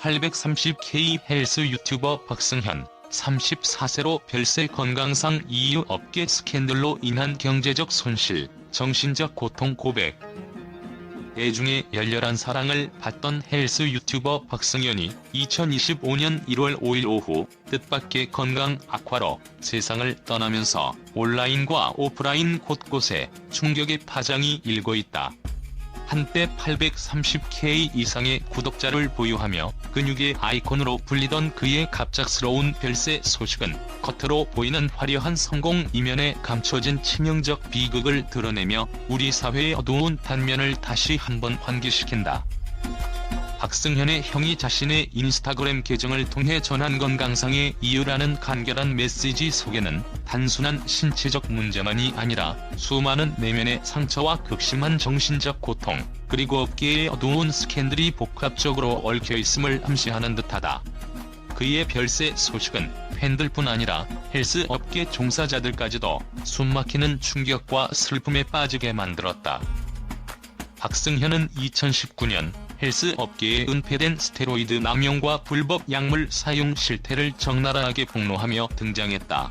830K 헬스 유튜버 박승현 34세로 별세 건강상 이유 업계 스캔들로 인한 경제적 손실, 정신적 고통 고백. 애중에 열렬한 사랑을 받던 헬스 유튜버 박승현이 2025년 1월 5일 오후 뜻밖의 건강 악화로 세상을 떠나면서 온라인과 오프라인 곳곳에 충격의 파장이 일고 있다. 한때 830K 이상의 구독자를 보유하며 근육의 아이콘으로 불리던 그의 갑작스러운 별세 소식은 겉으로 보이는 화려한 성공 이면에 감춰진 치명적 비극을 드러내며 우리 사회의 어두운 단면을 다시 한번 환기시킨다. 박승현의 형이 자신의 인스타그램 계정을 통해 전한 건강상의 이유라는 간결한 메시지 속에는 단순한 신체적 문제만이 아니라 수많은 내면의 상처와 극심한 정신적 고통, 그리고 업계의 어두운 스캔들이 복합적으로 얽혀 있음을 암시하는 듯하다. 그의 별세 소식은 팬들뿐 아니라 헬스 업계 종사자들까지도 숨막히는 충격과 슬픔에 빠지게 만들었다. 박승현은 2019년 헬스 업계에 은폐된 스테로이드 남용과 불법 약물 사용 실태를 적나라하게 폭로하며 등장했다.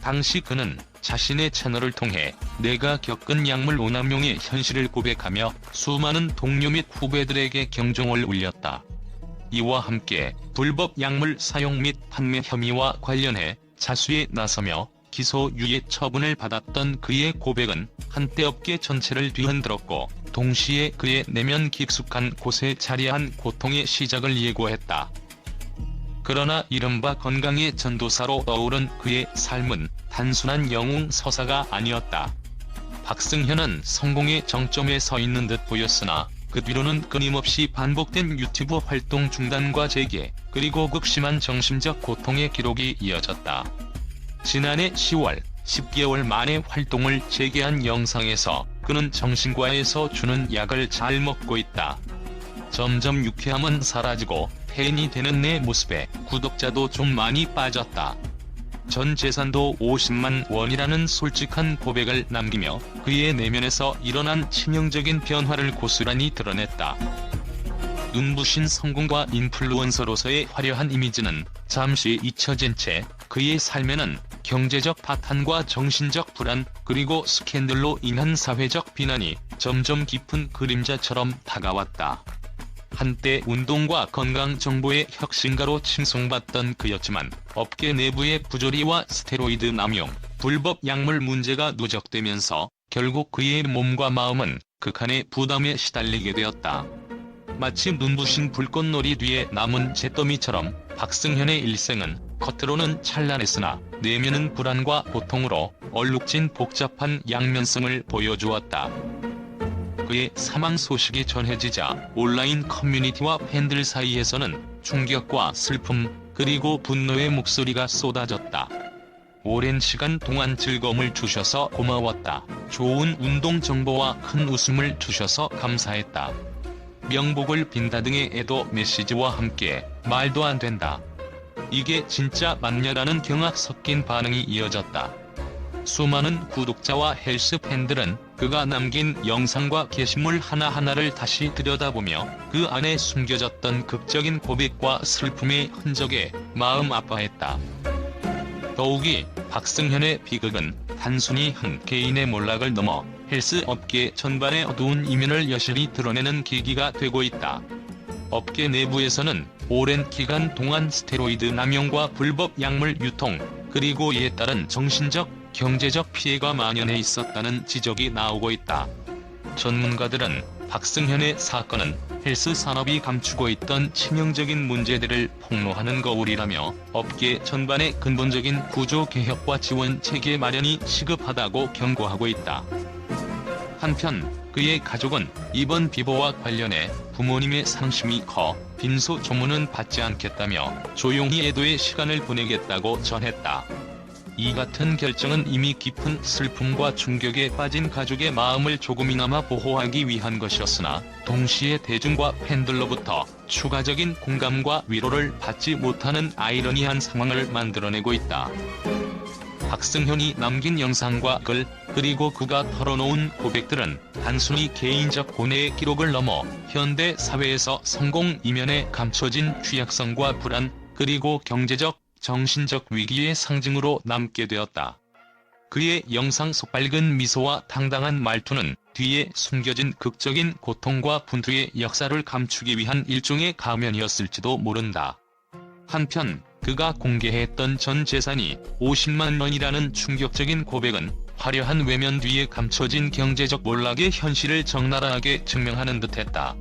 당시 그는 자신의 채널을 통해 내가 겪은 약물 오남용의 현실을 고백하며 수많은 동료 및 후배들에게 경종을 울렸다. 이와 함께 불법 약물 사용 및 판매 혐의와 관련해 자수에 나서며 기소 유예 처분을 받았던 그의 고백은 한때 업계 전체를 뒤흔들었고 동시에 그의 내면 깊숙한 곳에 자리한 고통의 시작을 예고했다. 그러나 이른바 건강의 전도사로 떠오른 그의 삶은 단순한 영웅 서사가 아니었다. 박승현은 성공의 정점에 서 있는 듯 보였으나 그 뒤로는 끊임없이 반복된 유튜브 활동 중단과 재개, 그리고 극심한 정신적 고통의 기록이 이어졌다. 지난해 10월, 10개월 만에 활동을 재개한 영상에서 그는 정신과에서 주는 약을 잘 먹고 있다. 점점 유쾌함은 사라지고 팬이 되는 내 모습에 구독자도 좀 많이 빠졌다. 전 재산도 50만 원이라는 솔직한 고백을 남기며 그의 내면에서 일어난 치명적인 변화를 고스란히 드러냈다. 눈부신 성공과 인플루언서로서의 화려한 이미지는 잠시 잊혀진 채 그의 삶에는 경제적 파탄과 정신적 불안 그리고 스캔들로 인한 사회적 비난이 점점 깊은 그림자처럼 다가왔다. 한때 운동과 건강 정보의 혁신가로 칭송받던 그였지만 업계 내부의 부조리와 스테로이드 남용, 불법 약물 문제가 누적되면서 결국 그의 몸과 마음은 극한의 부담에 시달리게 되었다. 마치 눈부신 불꽃놀이 뒤에 남은 잿더미처럼 박승현의 일생은 겉으로는 찬란했으나 내면은 불안과 고통으로 얼룩진 복잡한 양면성을 보여주었다. 그의 사망 소식이 전해지자 온라인 커뮤니티와 팬들 사이에서는 충격과 슬픔 그리고 분노의 목소리가 쏟아졌다. 오랜 시간 동안 즐거움을 주셔서 고마웠다. 좋은 운동 정보와 큰 웃음을 주셔서 감사했다. 명복을 빈다 등의 애도 메시지와 함께 말도 안 된다. 이게 진짜 맞냐라는 경악 섞인 반응이 이어졌다. 수많은 구독자와 헬스 팬들은 그가 남긴 영상과 게시물 하나하나를 다시 들여다보며 그 안에 숨겨졌던 극적인 고백과 슬픔의 흔적에 마음 아파했다. 더욱이 박승현의 비극은 단순히 한 개인의 몰락을 넘어 헬스 업계 전반의 어두운 이면을 여실히 드러내는 계기가 되고 있다. 업계 내부에서는 오랜 기간 동안 스테로이드 남용과 불법 약물 유통, 그리고 이에 따른 정신적, 경제적 피해가 만연해 있었다는 지적이 나오고 있다. 전문가들은 박승현의 사건은 헬스 산업이 감추고 있던 치명적인 문제들을 폭로하는 거울이라며 업계 전반의 근본적인 구조 개혁과 지원 체계 마련이 시급하다고 경고하고 있다. 한편 그의 가족은 이번 비보와 관련해 부모님의 상심이 커 빈소 조문은 받지 않겠다며 조용히 애도의 시간을 보내겠다고 전했다. 이 같은 결정은 이미 깊은 슬픔과 충격에 빠진 가족의 마음을 조금이나마 보호하기 위한 것이었으나 동시에 대중과 팬들로부터 추가적인 공감과 위로를 받지 못하는 아이러니한 상황을 만들어내고 있다. 박승현이 남긴 영상과 글, 그리고 그가 털어놓은 고백들은 단순히 개인적 고뇌의 기록을 넘어 현대 사회에서 성공 이면에 감춰진 취약성과 불안, 그리고 경제적, 정신적 위기의 상징으로 남게 되었다. 그의 영상 속 밝은 미소와 당당한 말투는 뒤에 숨겨진 극적인 고통과 분투의 역사를 감추기 위한 일종의 가면이었을지도 모른다. 한편 그가 공개했던 전 재산이 50만 원이라는 충격적인 고백은 화려한 외면 뒤에 감춰진 경제적 몰락의 현실을 적나라하게 증명하는 듯했다.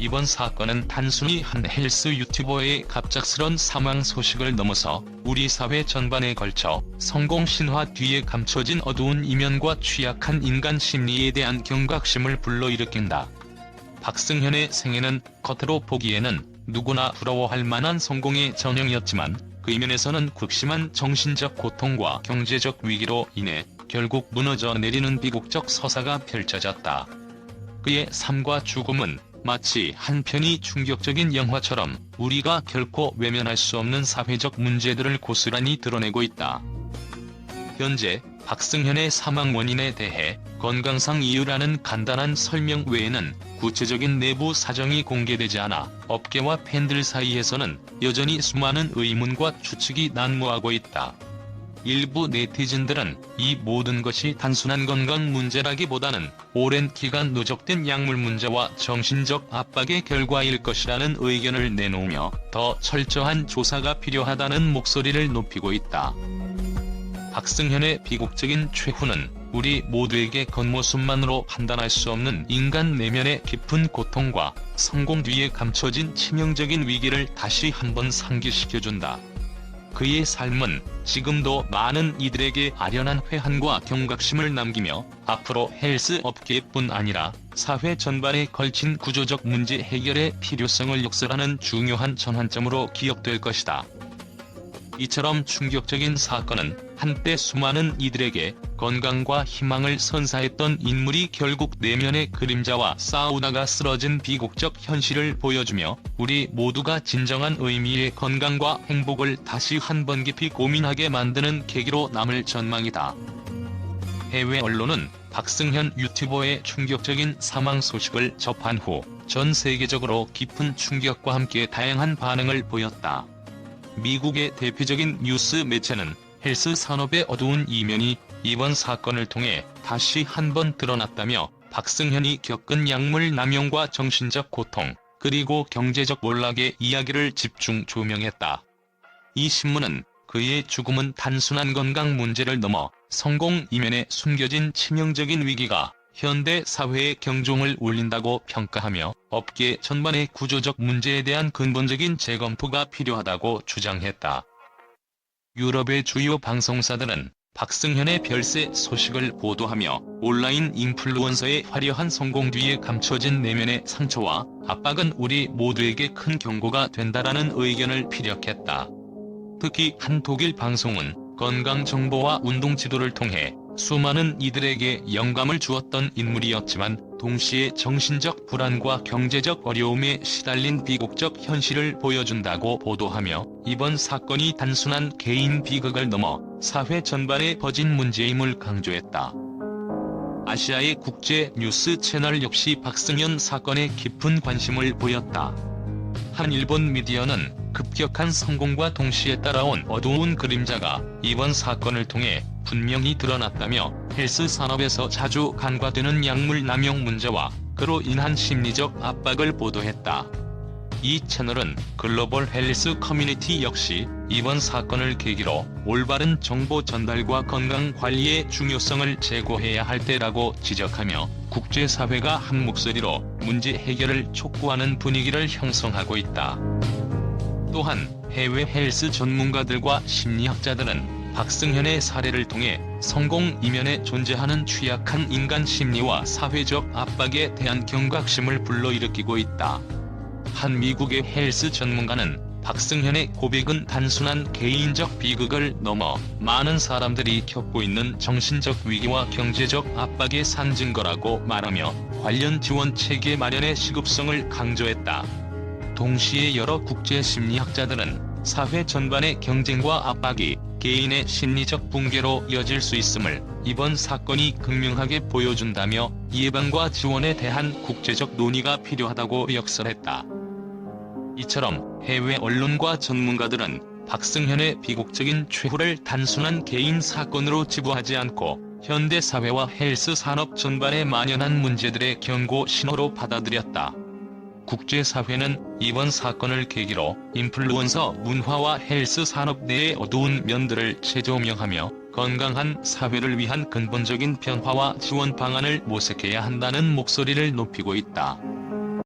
이번 사건은 단순히 한 헬스 유튜버의 갑작스런 사망 소식을 넘어서 우리 사회 전반에 걸쳐 성공 신화 뒤에 감춰진 어두운 이면과 취약한 인간 심리에 대한 경각심을 불러일으킨다. 박승현의 생애는 겉으로 보기에는 누구나 부러워할 만한 성공의 전형이었지만 그 이면에서는 극심한 정신적 고통과 경제적 위기로 인해 결국 무너져 내리는 비극적 서사가 펼쳐졌다. 그의 삶과 죽음은 마치 한 편의 충격적인 영화처럼 우리가 결코 외면할 수 없는 사회적 문제들을 고스란히 드러내고 있다. 현재 박승현의 사망 원인에 대해 건강상 이유라는 간단한 설명 외에는 구체적인 내부 사정이 공개되지 않아 업계와 팬들 사이에서는 여전히 수많은 의문과 추측이 난무하고 있다. 일부 네티즌들은 이 모든 것이 단순한 건강 문제라기보다는 오랜 기간 누적된 약물 문제와 정신적 압박의 결과일 것이라는 의견을 내놓으며 더 철저한 조사가 필요하다는 목소리를 높이고 있다. 박승현의 비극적인 최후는 우리 모두에게 겉모습만으로 판단할 수 없는 인간 내면의 깊은 고통과 성공 뒤에 감춰진 치명적인 위기를 다시 한번 상기시켜준다. 그의 삶은 지금도 많은 이들에게 아련한 회한과 경각심을 남기며 앞으로 헬스 업계뿐 아니라 사회 전반에 걸친 구조적 문제 해결의 필요성을 역설하는 중요한 전환점으로 기억될 것이다. 이처럼 충격적인 사건은 한때 수많은 이들에게 건강과 희망을 선사했던 인물이 결국 내면의 그림자와 싸우다가 쓰러진 비극적 현실을 보여주며 우리 모두가 진정한 의미의 건강과 행복을 다시 한 번 깊이 고민하게 만드는 계기로 남을 전망이다. 해외 언론은 박승현 유튜버의 충격적인 사망 소식을 접한 후 전 세계적으로 깊은 충격과 함께 다양한 반응을 보였다. 미국의 대표적인 뉴스 매체는 헬스 산업의 어두운 이면이 이번 사건을 통해 다시 한번 드러났다며 박승현이 겪은 약물 남용과 정신적 고통, 그리고 경제적 몰락의 이야기를 집중 조명했다. 이 신문은 그의 죽음은 단순한 건강 문제를 넘어 성공 이면에 숨겨진 치명적인 위기가 현대 사회의 경종을 울린다고 평가하며 업계 전반의 구조적 문제에 대한 근본적인 재검토가 필요하다고 주장했다. 유럽의 주요 방송사들은 박승현의 별세 소식을 보도하며 온라인 인플루언서의 화려한 성공 뒤에 감춰진 내면의 상처와 압박은 우리 모두에게 큰 경고가 된다라는 의견을 피력했다. 특히 한 독일 방송은 건강 정보와 운동 지도를 통해 수많은 이들에게 영감을 주었던 인물이었지만 동시에 정신적 불안과 경제적 어려움에 시달린 비극적 현실을 보여준다고 보도하며 이번 사건이 단순한 개인 비극을 넘어 사회 전반에 퍼진 문제임을 강조했다. 아시아의 국제 뉴스 채널 역시 박승현 사건에 깊은 관심을 보였다. 한 일본 미디어는 급격한 성공과 동시에 따라온 어두운 그림자가 이번 사건을 통해 분명히 드러났다며 헬스 산업에서 자주 간과되는 약물 남용 문제와 그로 인한 심리적 압박을 보도했다. 이 채널은 글로벌 헬스 커뮤니티 역시 이번 사건을 계기로 올바른 정보 전달과 건강 관리의 중요성을 제고해야 할 때라고 지적하며 국제사회가 한 목소리로 문제 해결을 촉구하는 분위기를 형성하고 있다. 또한 해외 헬스 전문가들과 심리학자들은 박승현의 사례를 통해 성공 이면에 존재하는 취약한 인간 심리와 사회적 압박에 대한 경각심을 불러일으키고 있다. 한 미국의 헬스 전문가는 박승현의 고백은 단순한 개인적 비극을 넘어 많은 사람들이 겪고 있는 정신적 위기와 경제적 압박의 상징거라고 말하며 관련 지원 체계 마련의 시급성을 강조했다. 동시에 여러 국제 심리학자들은 사회 전반의 경쟁과 압박이 개인의 심리적 붕괴로 이어질 수 있음을 이번 사건이 극명하게 보여준다며 예방과 지원에 대한 국제적 논의가 필요하다고 역설했다. 이처럼 해외 언론과 전문가들은 박승현의 비극적인 최후를 단순한 개인 사건으로 지부하지 않고 현대 사회와 헬스 산업 전반에 만연한 문제들의 경고 신호로 받아들였다. 국제사회는 이번 사건을 계기로 인플루언서 문화와 헬스 산업 내의 어두운 면들을 재조명하며 건강한 사회를 위한 근본적인 변화와 지원 방안을 모색해야 한다는 목소리를 높이고 있다.